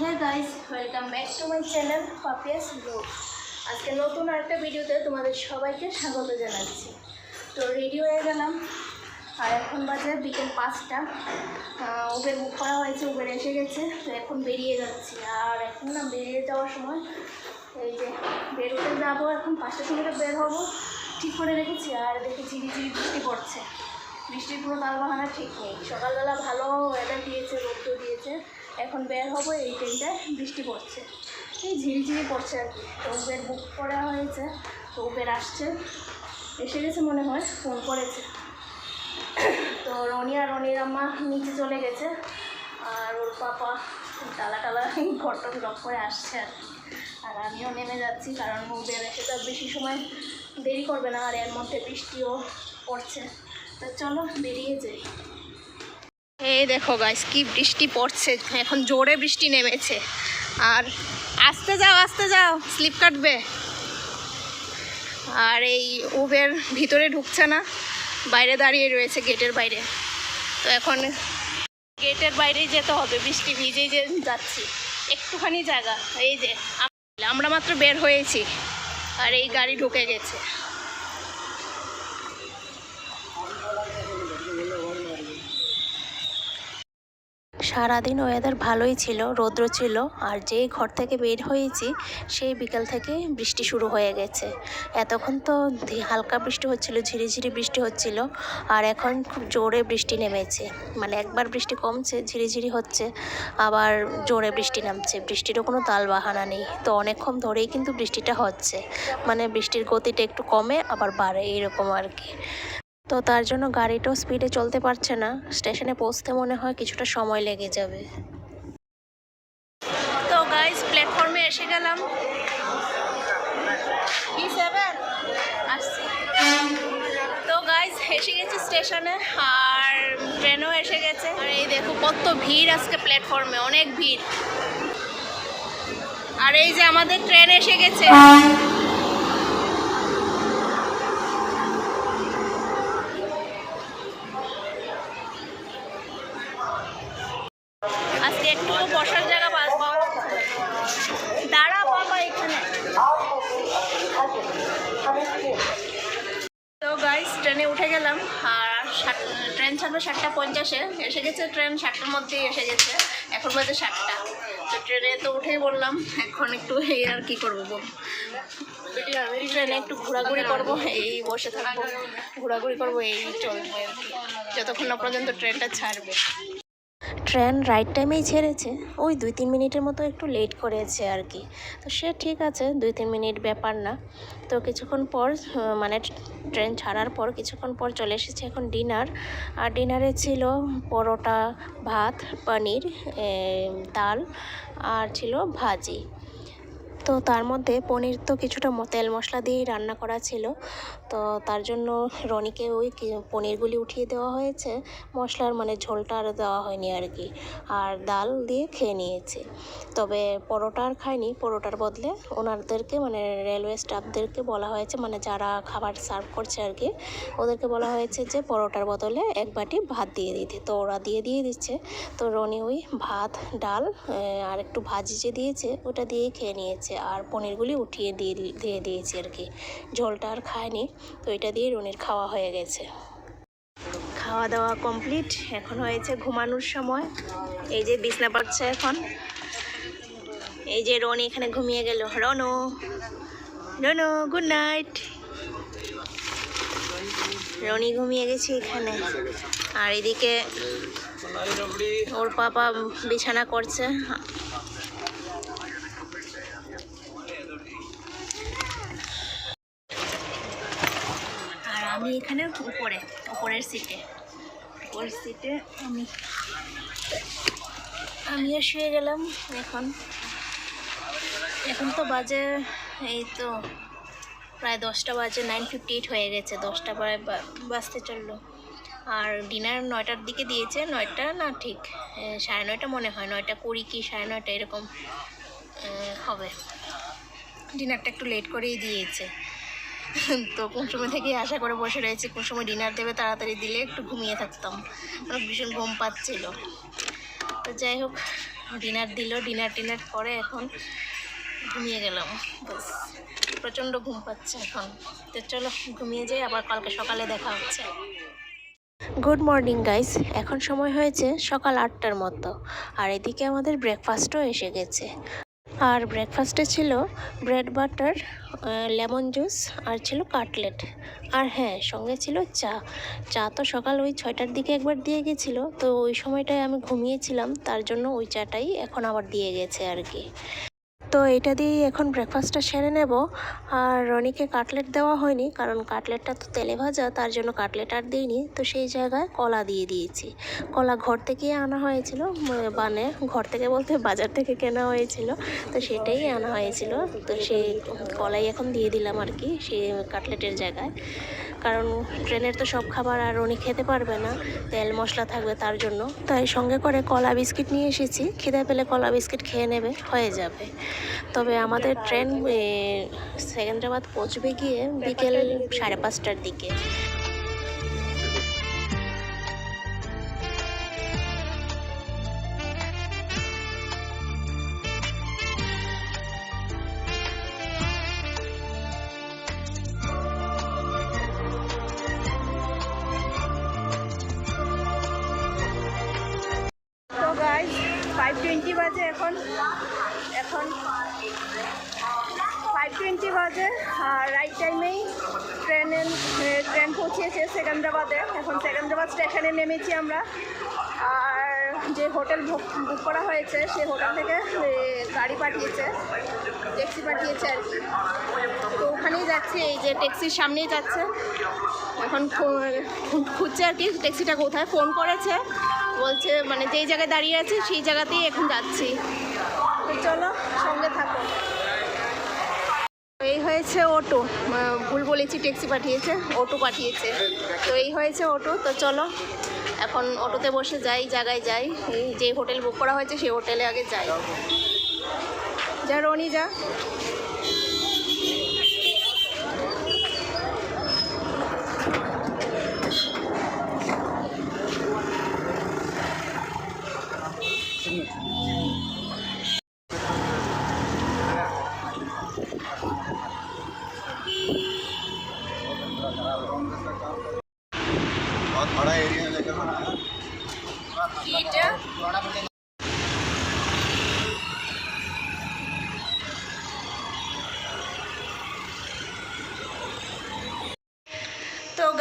হ্যাঁ guys welcome back to my channel Papiya's blog আজকে নতুন আরেকটা ভিডিওতে তোমাদের সবাইকে স্বাগত জানাচ্ছি। তো রেডি হয়ে গেলাম। আর এখন বাজে বিকেল পাঁচটা। উবের বুক করা হয়েছে উবের এসে গেছে। তো এখন বেরিয়ে যাচ্ছি। আর এখন না বেরিয়ে যাওয়ার সময় এই যে বেরোতে যাব, এখন পাঁচটার সময় বের হব। ঠিক করে রেখেছি। আর দেখি ঝিরি ঝিরি বৃষ্টি পড়ছে। বৃষ্টির কোনো তালবাহানা ঠিক নেই। সকালবেলা ভালো ওয়েদার দিয়েছে, রোদ্দুর দিয়েছে। এখন বের হব, এই টাইমটায় বৃষ্টি পড়ছে। এই ঝিরিঝিরি পড়ছে আর কি। তো উবের বুক করা হয়েছে, তো উবের আসছে। এসে গেছে মনে হয় ফোন করেছে। তো রনি আর রনির আম্মা নিচে চলে গেছে, আর ওর পাপা টালা টালা ঘরটা লক করে আসছে আর আর আমিও নেমে যাচ্ছি, কারণ উবের এসে তো বেশি সময় দেরি করবে না, আর এর মধ্যে বৃষ্টিও পড়ছে। তো চলো বেরিয়ে যাই। এই দেখো গাইস কি বৃষ্টি পড়ছে। এখন জোরে বৃষ্টি নেমেছে। আর আসতে যাও আসতে যাও স্লিপ কাটবে। আর এই উবের ভিতরে ঢুকছে না, বাইরে দাঁড়িয়ে রয়েছে গেটের বাইরে। তো এখন গেটের বাইরেই যেতে হবে, বৃষ্টি ভিজেই যে যাচ্ছি। একটুখানি জায়গা, এই যে, আমরা মাত্র বের হয়েছি। আর এই গাড়ি ঢুকে গেছে। সারাদিন ওয়েদার ভালোই ছিল, রৌদ্র ছিল, আর যেই ঘর থেকে বের হয়েছি, সেই বিকাল থেকে বৃষ্টি শুরু হয়ে গেছে। এতক্ষণ তো হালকা বৃষ্টি হচ্ছিল, ঝিরিঝিরি বৃষ্টি হচ্ছিল, আর এখন খুব জোরে বৃষ্টি নেমেছে। মানে একবার বৃষ্টি কমছে, ঝিরিঝিরি হচ্ছে, আবার জোরে বৃষ্টি নামছে। বৃষ্টিরও কোনো তাল বাহানা নেই। তো অনেকক্ষণ ধরেই কিন্তু বৃষ্টিটা হচ্ছে। মানে বৃষ্টির গতিটা একটু কমে, আবার বাড়ে, এইরকম আর কি। তো তার জন্য গাড়িটাও স্পিডে চলতে পারছে না। স্টেশনে পৌঁছতে মনে হয় কিছুটা সময় লেগে যাবে। তো গাইস প্ল্যাটফর্মে এসে গেলাম। তো গাইস এসে গেছে স্টেশনে আর ট্রেনও এসে গেছে। আর এই দেখো কত ভিড় আজকে প্ল্যাটফর্মে অনেক ভিড়। আর এই যে আমাদের ট্রেন এসে গেছে আজকে একটু বসার জায়গা পাস পাবো দাঁড়া বাবা এখানে তো গাইস ট্রেনে উঠে গেলাম আর সাত ট্রেন ছাড়বে সাতটা পঞ্চাশে এসে গেছে ট্রেন সাতটার মধ্যেই এসে গেছে। এখন বাজে সাতটা। তো ট্রেনে তো উঠেই বললাম, এখন একটু এই আর কি করব। ট্রেনে একটু ঘোরাঘুরি করব, এই বসে থাকব। ঘোরাঘুরি করব, এই চলবে আর কি। যতক্ষণ না পর্যন্ত ট্রেনটা ছাড়বে। ট্রেন রাইট টাইমেই ছেড়েছে। ওই দুই তিন মিনিটের মতো একটু লেট করেছে আর কি। তো সে ঠিক আছে, দুই তিন মিনিট ব্যাপার না। তো কিছুক্ষণ পর মানে ট্রেন ছাড়ার পর কিছুক্ষণ পর চলে এসেছে এখন ডিনার আর ডিনারে ছিল পরোটা, ভাত, পনির ডাল আর ছিল ভাজি। তো তার মধ্যে পনির তো কিছুটা তেল মশলা দিয়েই রান্না করা ছিল। তো তার জন্য রনিকে ওই পনিরগুলি উঠিয়ে দেওয়া হয়েছে। মশলার মানে ঝোলটা আর দেওয়া হয়নি আর কি। আর ডাল দিয়ে খেয়ে নিয়েছে। তবে পরোটা আর খায়নি পরোটার বদলে ওনাদেরকে মানে রেলওয়ে স্টাফদেরকে বলা হয়েছে মানে যারা খাবার সার্ভ করছে আর কি, ওদেরকে বলা হয়েছে যে পরোটার বদলে এক বাটি ভাত দিয়ে দিতে। তো ওরা দিয়ে দিয়ে দিচ্ছে। তো রনি ওই ভাত, ডাল আর একটু ভাজি যে দিয়েছে, ওটা দিয়েই খেয়ে নিয়েছে। আর পনিরগুলি উঠিয়ে দিয়ে দিয়ে দিয়েছে আর কি। ঝোলটা আর খায়নি। তো এটা দিয়ে রনির খাওয়া হয়ে গেছে। খাওয়া দাওয়া কমপ্লিট। এখন হয়েছে ঘুমানোর সময়। এই যে বিছনা পাচ্ছে এখন। এই যে রনি এখানে ঘুমিয়ে গেল। রনু রনু গুড নাইট রনি ঘুমিয়ে গেছে এখানে। আর এদিকে ওর পাপা বিছানা করছে আর আমি এখানে উপরে? উপরের সিটে উপরের সিটে আমি আমিও শুয়ে গেলাম এখন। এখন তো বাজে, এই তো প্রায় দশটা বাজে নাইন ফিফটি এইট হয়ে গেছে, দশটা প্রায় বাজতে চলল। আর ডিনার নয়টার দিকে দিয়েছে, নয়টা না ঠিক সাড়ে নয়টা মনে হয়, নয়টা কুড়ি কি সাড়ে নয়টা এরকম হবে। ডিনারটা একটু লেট করেই দিয়েছে। তো কোন সময় থেকেই আশা করে বসে রয়েছে, কোন সময় ডিনার দেবে তাড়াতাড়ি দিলে একটু ঘুমিয়ে থাকতাম। আমার ভীষণ ঘুম পাচ্ছিল। তো যাই হোক ডিনার দিল। ডিনার টিনার করে এখন ঘুমিয়ে গেলাম। বাস প্রচণ্ড ঘুম পাচ্ছে এখন। তো চলো, ঘুমিয়ে যাই আবার কালকে সকালে দেখা হচ্ছে। গুড মর্নিং গাইস এখন সময় হয়েছে সকাল আটটার মতো। আর এদিকে আমাদের ব্রেকফাস্টও এসে গেছে। আর ব্রেকফাস্টে ছিল ব্রেড বাটার লেমন জুস আর ছিল কাটলেট আর হ্যাঁ সঙ্গে ছিল চা। চা তো সকাল ওই ছয়টার দিকে একবার দিয়ে গেছিল। তো ওই সময়টায় আমি ঘুমিয়েছিলাম, তার জন্য ওই চাটাই এখন আবার দিয়ে গেছে আর কি। তো এটা দিয়েই এখন ব্রেকফাস্টটা সেরে নেব। আর রনিকে কাটলেট দেওয়া হয়নি, কারণ কাটলেটটা তো তেলে ভাজা, তার জন্য কাটলেট আর দিইনি। তো সেই জায়গায় কলা দিয়ে দিয়েছি। কলা ঘর থেকে আনা হয়েছিল মানে ঘর থেকে বলতে বাজার থেকে কেনা হয়েছিল, তো সেটাই আনা হয়েছিল। তো সেই কলাই এখন দিয়ে দিলাম আর কি, সেই কাটলেটের জায়গায়। কারণ ট্রেনের তো সব খাবার আর উনি খেতে পারবে না, তেল মশলা থাকবে তার জন্য। তাই সঙ্গে করে কলা বিস্কিট নিয়ে এসেছি, খিদে পেলে কলা বিস্কিট খেয়ে নেবে, হয়ে যাবে। তবে আমাদের ট্রেন সেকেন্দ্রাবাদ পৌঁছবে গিয়ে বিকেল সাড়ে পাঁচটার দিকে। টোয়েন্টি বাজে এখন? এখন ফাইভ টোয়েন্টি বাজে, আর রাইট টাইমেই ট্রেনে ট্রেন পৌঁছিয়েছে সেকেন্দ্রাবাদে। এখন সেকেন্দ্রাবাদ স্টেশনে নেমেছি আমরা। আর যে হোটেল বুক বুক করা হয়েছে সেই হোটেল থেকে গাড়ি পাঠিয়েছে ট্যাক্সি পাঠিয়েছে আর কি। তো ওখানেই যাচ্ছি, এই যে ট্যাক্সির সামনেই যাচ্ছে। এখন খুঁজছে আর কি ট্যাক্সিটা কোথায়? ফোন করেছে। বলছে মানে যেই জায়গায় দাঁড়িয়ে আছে, সেই জায়গাতেই এখন যাচ্ছি। চলো, সঙ্গে থাকো। এই হয়েছে অটো। ভুল বলেছি, ট্যাক্সি পাঠিয়েছে, অটো পাঠিয়েছে। তো এই হয়েছে অটো, তো চলো। এখন অটোতে বসে যাই জায়গায় যাই। যে হোটেল বুক করা হয়েছে, সেই হোটেলে আগে যাই। যা, রনি, যা।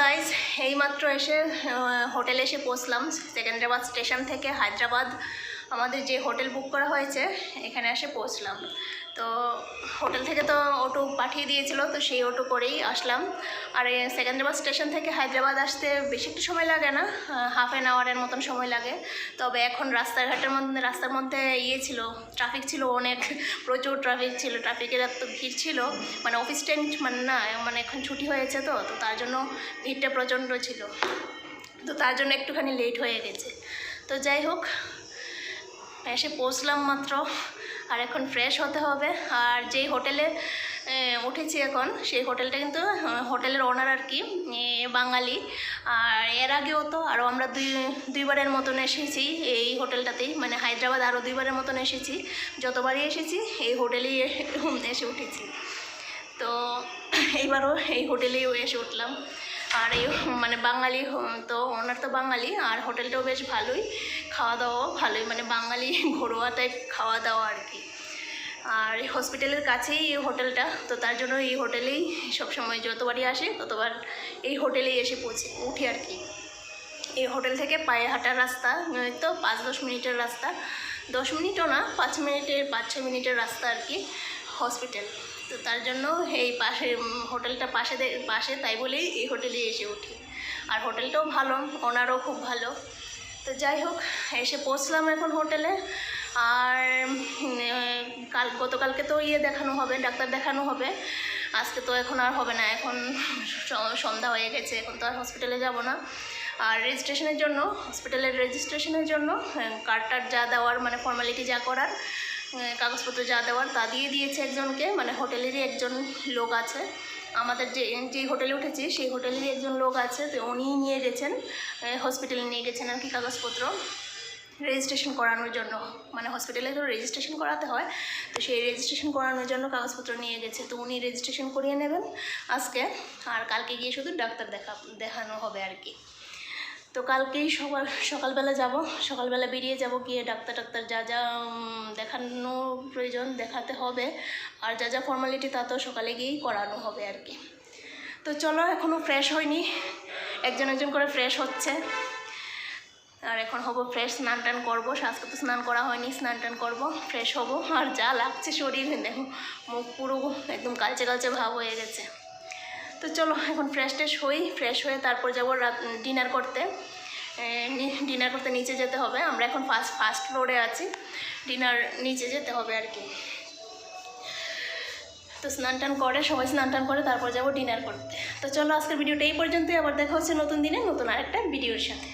গাইজ এইমাত্র এসে হোটেলে এসে পৌঁছলাম সেকেন্দ্রাবাদ স্টেশন থেকে হায়দ্রাবাদ। আমাদের যে হোটেল বুক করা হয়েছে, এখানে এসে পৌঁছলাম। তো হোটেল থেকে তো অটো পাঠিয়ে দিয়েছিল, তো সেই অটো করেই আসলাম। আর সেকেন্দ্রাবাদ স্টেশন থেকে হায়দ্রাবাদ আসতে বেশি একটু সময় লাগে না হাফ অ্যান আওয়ারের মতন সময় লাগে। তবে এখন রাস্তাঘাটের মধ্যে, রাস্তার মধ্যে ইয়ে ছিল ট্রাফিক ছিল অনেক, প্রচুর ট্রাফিক ছিল। ট্রাফিকের এত ভিড় ছিল মানে অফিস টাইম মানে না মানে এখন ছুটি হয়েছে তো তো তার জন্য ভিড়টা প্রচণ্ড ছিল। তো তার জন্য একটুখানি লেট হয়ে গেছে। তো যাই হোক এসে পৌঁছলাম মাত্র। আর এখন ফ্রেশ হতে হবে। আর যেই হোটেলে উঠেছি এখন, সেই হোটেলটা কিন্তু হোটেলের ওনার আর কি বাঙালি। আর এর আগেও তো আরও আমরা দুই, দুইবারের মতন এসেছি এই হোটেলটাতেই। মানে হায়দ্রাবাদ আরও দুইবারের মতন এসেছি। যতবারই এসেছি, এই হোটেলেই এসে উঠেছি। তো এইবারও এই হোটেলেই এসে উঠলাম। আর এই মানে বাঙালি তো ওনার তো বাঙালি, আর হোটেলটাও বেশ ভালোই। খাওয়া দাওয়াও ভালোই মানে বাঙালি ঘরোয়া টাইপ খাওয়া দাওয়া আর কি। আর এই হসপিটালের কাছেই এই হোটেলটা, তো তার জন্য এই হোটেলেই সবসময় যতবারই আসে, ততবার এই হোটেলেই এসে পৌঁছে, উঠি আর কি। এই হোটেল থেকে পায়ে হাঁটার রাস্তা তো পাঁচ দশ মিনিটের রাস্তা। দশ মিনিটও না, পাঁচ মিনিটের, পাঁচ ছ মিনিটের রাস্তা আর কি হসপিটাল তো তার জন্য এই পাশে হোটেলটা পাশে পাশে তাই বলেই এই হোটেলে এসে উঠি। আর হোটেলটাও ভালো, ওনারও খুব ভালো। তো যাই হোক, এসে পৌঁছলাম এখন হোটেলে। আর কাল, গতকালকে তো ইয়ে দেখানো হবে, ডাক্তার দেখানো হবে। আজকে তো এখন আর হবে না, এখন সন্ধ্যা হয়ে গেছে, এখন তো আর হসপিটালে যাব না। আর রেজিস্ট্রেশনের জন্য, হসপিটালের রেজিস্ট্রেশনের জন্য কার্ডটার যা দেওয়ার মানে ফর্মালিটি যা করার কাগজপত্র যা দেওয়ার, তা দিয়ে দিয়েছে একজনকে মানে হোটেলেরই একজন লোক আছে। আমাদের যে যেই হোটেলে উঠেছি, সেই হোটেলেরই একজন লোক আছে, তো উনিই নিয়ে গেছেন হসপিটালে নিয়ে গেছেন আর কি কাগজপত্র রেজিস্ট্রেশন করানোর জন্য। মানে হসপিটালে তো রেজিস্ট্রেশন করাতে হয়, তো সেই রেজিস্ট্রেশন করানোর জন্য কাগজপত্র নিয়ে গেছে, তো উনি রেজিস্ট্রেশন করিয়ে নেবেন আজকে, আর কালকে গিয়ে শুধু ডাক্তার দেখা, দেখানো হবে আর কি। তো কালকেই সকাল, সকালবেলা যাব, সকালবেলা বেরিয়ে যাব গিয়ে ডাক্তার ডাক্তার যা যা দেখানো প্রয়োজন দেখাতে হবে। আর যা যা ফর্মালিটি তা তো সকালে গিয়েই করানো হবে আর কি। তো চলো এখনও ফ্রেশ হয়নি। একজন একজন করে ফ্রেশ হচ্ছে। আর এখন হব ফ্রেশ স্নান টান করব। আজকে তো স্নান করা হয়নি, স্নান টান করব ফ্রেশ হব। আর যা লাগছে শরীরে, দেখো, মুখ পুরো একদম কালচে কালচে ভাব হয়ে গেছে। তো চলো, এখন ফ্রেশ ট্রেশ হই। ফ্রেশ হয়ে তারপর যাব ডিনার করতে। ডিনার করতে নিচে যেতে হবে। আমরা এখন ফার্স্ট ফার্স্ট ফ্লোরে আছি। ডিনার নিচে যেতে হবে আর কি। তো স্নান টান করে, সবাই স্নান টান করে, তারপর যাব ডিনার করতে। তো চলো আজকের ভিডিওটা এই পর্যন্তই। আবার দেখা হচ্ছে নতুন দিনে, নতুন আরেকটা ভিডিওর সাথে।